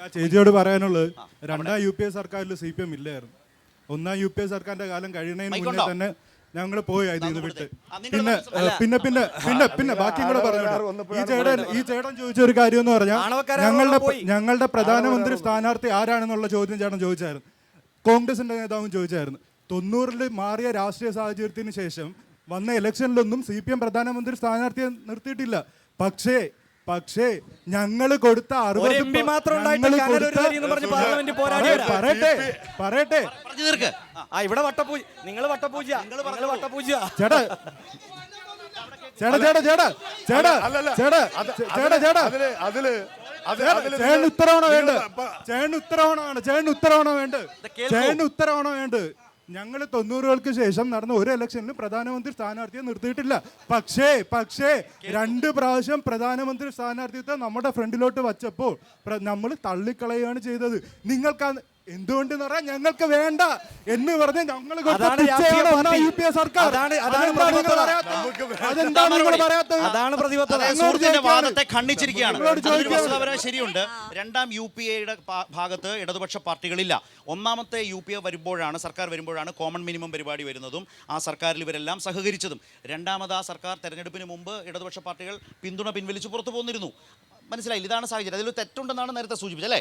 ആ ചേച്ചിയോട് പറയാനുള്ളത് രണ്ടാം യു പി എ സർക്കാരിൽ സി പി എം ഇല്ലായിരുന്നു. ഒന്നാം യു പി എ സർക്കാരിന്റെ കാലം കഴിയുന്നതിന് മുന്നേ തന്നെ ഞങ്ങൾ പോയി നിന്ന് വിട്ട് പിന്നെ പിന്നെ പിന്നെ പിന്നെ പിന്നെ ബാക്കി കൂടെ പറഞ്ഞു ഈ ചേട്ടൻ ഈ ചേട്ടൻ ചോദിച്ച ഒരു കാര്യം എന്ന് പറഞ്ഞാൽ ഞങ്ങളുടെ. ഞങ്ങളുടെ പ്രധാനമന്ത്രി സ്ഥാനാർത്ഥി ആരാണെന്നുള്ള ചോദ്യം ചേട്ടൻ ചോദിച്ചായിരുന്നു. കോൺഗ്രസിന്റെ നേതാവും ചോദിച്ചായിരുന്നു. തൊണ്ണൂറിൽ മാറിയ രാഷ്ട്രീയ സാഹചര്യത്തിന് ശേഷം വന്ന ഇലക്ഷനിലൊന്നും സി പി എം പ്രധാനമന്ത്രി സ്ഥാനാർത്ഥിയെ നിർത്തിയിട്ടില്ല. പക്ഷേ പക്ഷേ ഞങ്ങൾ കൊടുത്ത അറുപത് പ- മാത്രം ഉണ്ടായിട്ട് ഞങ്ങൾ കൊടുത്ത- എന്ന് പറഞ്ഞ് പാർലമെന്റിൽ പോരാടിയവരാ. പറയട്ടെ പറയട്ടെ. പറഞ്ഞു തീർക്ക്. ആ, ഇവിടെ വട്ടപൂജ നിങ്ങൾ വട്ടപ്പൂജ നിങ്ങൾ വട്ടപ്പൂജ ചേട്ടാ. ചേട്ടാ ചേട്ടാ ചേട്ടാ. ചേട്ടാ അല്ലല്ല. ചേട്ടാ അത് ചേട്ടാ ചേട്ടാ. അതിൽ അതിൽ അത് അതിൽ ചേട്ടന് ഉത്തരവാണോ വേണ്ട നിങ്ങൾ പ- ചേട്ടന് ഉത്തരവാണോ വേണ്ടത്? ചേട്ടന് ഉത്തരവാണോ വേണ്ടത്? കേൾക്കൂ. ചേട്ടന് ഉത്തരവാണോ വേണ്ടത്? ഞങ്ങൾ തൊണ്ണൂറുകൾക്ക് ശേഷം നടന്ന ഒരു ഇലക്ഷനിലും പ്രധാനമന്ത്രി സ്ഥാനാർത്ഥിയെ നിർത്തിയിട്ടില്ല. പക്ഷേ പക്ഷേ രണ്ട് പ്രാവശ്യം പ്രധാനമന്ത്രി സ്ഥാനാർത്ഥിത്വം നമ്മുടെ ഫ്രണ്ടിലോട്ട് വച്ചപ്പോൾ നമ്മൾ തള്ളിക്കളയുകയാണ് ചെയ്തത്. നിങ്ങൾക്ക് എന്തുകൊണ്ടെന്ന് പറഞ്ഞാൽ ഞങ്ങൾക്ക് വേണ്ട എന്ന് പറഞ്ഞ് ഞങ്ങൾ അതാണ്. വാദത്തെ ഖണ്ഡിച്ചിരിക്കുകയാണ്. അതിലൊരു ശരിയുണ്ട്. രണ്ടാം യു പി എയുടെ ഭാഗത്ത് ഇടതുപക്ഷ പാർട്ടികളില്ല. ഒന്നാമത്തെ യു പി എ വരുമ്പോഴാണ് സർക്കാർ വരുമ്പോഴാണ് കോമൺ മിനിമം പരിപാടി വരുന്നതും ആ സർക്കാരിൽ ഇവരെല്ലാം സഹകരിച്ചതും. രണ്ടാമത് ആ സർക്കാർ തെരഞ്ഞെടുപ്പിന് മുമ്പ് ഇടതുപക്ഷ പാർട്ടികൾ പിന്തുണ പിൻവലിച്ച് പുറത്തു പോന്നിരുന്നു. മനസ്സിലായില്ല? ഇതാണ് സാഹചര്യം. അതിൽ തെറ്റുണ്ടെന്നാണ് നേരത്തെ സൂചിപ്പിച്ചത് അല്ലേ?